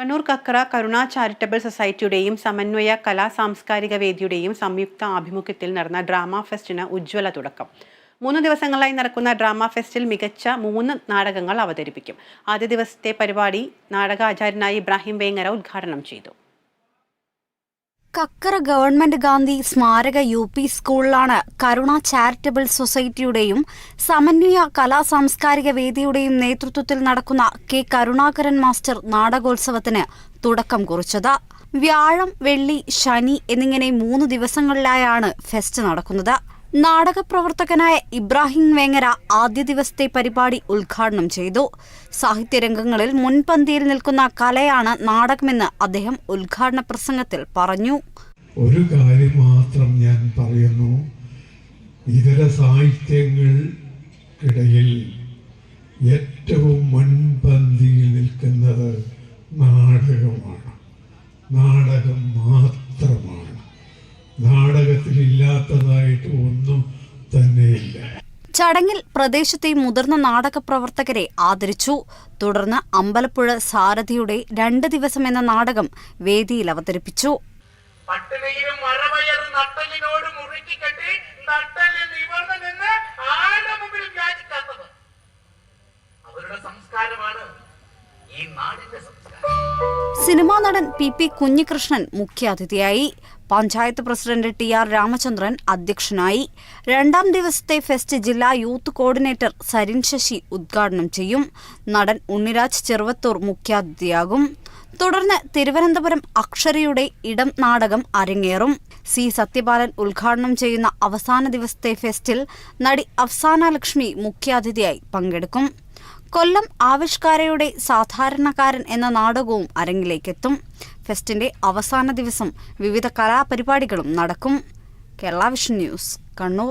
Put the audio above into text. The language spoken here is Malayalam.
കണ്ണൂർ കക്കറ കരുണ ചാരിറ്റബിൾ സൊസൈറ്റിയുടെയും സമന്വയ കലാ സാംസ്കാരിക വേദിയുടെയും സംയുക്ത ആഭിമുഖ്യത്തിൽ നടന്ന ഡ്രാമ ഫെസ്റ്റിന് ഉജ്ജ്വല തുടക്കം. മൂന്ന് ദിവസങ്ങളായി നടക്കുന്ന ഡ്രാമ ഫെസ്റ്റിൽ മികച്ച മൂന്ന് നാടകങ്ങൾ അവതരിപ്പിക്കും. ആദ്യ ദിവസത്തെ പരിപാടി നാടകാചാര്യനായ ഇബ്രാഹിം വേങ്ങര ഉദ്ഘാടനം ചെയ്തു. കക്കറ ഗവൺമെന്റ് ഗാന്ധി സ്മാരക യു പി സ്കൂളിലാണ് കരുണ ചാരിറ്റബിൾ സൊസൈറ്റിയുടെയും സമന്വയ കലാ സാംസ്കാരിക വേദിയുടെയും നേതൃത്വത്തിൽ നടക്കുന്ന കെ കരുണാകരൻ മാസ്റ്റർ നാടകോത്സവത്തിന് തുടക്കം കുറിച്ചത്. വ്യാഴം വെള്ളി ശനി എന്നിങ്ങനെ മൂന്ന് ദിവസങ്ങളിലായാണ് ഫെസ്റ്റ് നടക്കുന്നത്. നാടകപ്രവർത്തകനായ ഇബ്രാഹിം വേങ്ങര ആദ്യ ദിവസത്തെ പരിപാടി ഉദ്ഘാടനം ചെയ്തു. സാഹിത്യരംഗങ്ങളിൽ മുൻപന്തിയിൽ നിൽക്കുന്ന കലയാണ് നാടകമെന്ന് അദ്ദേഹം ഉദ്ഘാടന പ്രസംഗത്തിൽ പറഞ്ഞു. ഒരു കാര്യം മാത്രം ഞാൻ പറയുന്നു. ഇതര സാഹിത്യങ്ങൾക്കിടയിൽ ഏറ്റവും മുൻപന്തിയിൽ നിൽക്കുന്നത് നാടകമാണ്. നാടകം മാത്രമാണ്. നാടകത്തിലില്ലാത്തതായിട്ട് ഒന്നും തന്നെയില്ല. ചടങ്ങിൽ പ്രദേശത്തെ മുതിർന്ന നാടക പ്രവർത്തകരെ ആദരിച്ചു. തുടർന്ന് അമ്പലപ്പുഴ സാരഥിയുടെ രണ്ട് ദിവസം എന്ന നാടകം വേദിയിൽ അവതരിപ്പിച്ചു. പട്ടിണിയിലും മറവയർ നട്ടലിനോട് മുറുക്കിക്കെട്ടി നട്ടലിൽ നിവർന്നു നിന്ന് ആരുടെ മുമ്പിൽ യാചിക്കാത്തത്? അവരുടെ സംസ്കാരമാണ് ഈ നാടിന്റെ സംസ്കാരം. സിനിമാ നടൻ പി പി കുഞ്ഞികൃഷ്ണൻ മുഖ്യാതിഥിയായി. Panchayat president T R Ramachandran അധ്യക്ഷനായി. രണ്ടാം ദിവസത്തെ ഫെസ്റ്റ് ജില്ലാ യൂത്ത് കോർഡിനേറ്റർ സരിൻ ശശി ഉദ്ഘാടനം ചെയ്യും. നടൻ ഉണ്ണിരാജ് ചെറുവത്തൂർ മുഖ്യാതിഥിയാകും. തുടർന്ന് തിരുവനന്തപുരം അക്ഷരയുടെ ഇടം നാടകം അരങ്ങേറും. സി സത്യപാലൻ ഉദ്ഘാടനം ചെയ്യുന്ന അവസാന ദിവസത്തെ ഫെസ്റ്റിൽ നടി അഫ്സാന ലക്ഷ്മി മുഖ്യാതിഥിയായി പങ്കെടുക്കും. കൊല്ലം ആവിഷ്കാരയുടെ സാധാരണക്കാരൻ എന്ന നാടകവും അരങ്ങിലേക്കെത്തും. ഫെസ്റ്റിന്റെ അവസാന ദിവസം വിവിധ കലാപരിപാടികളും നടക്കും. Kerala Vision News Kannur.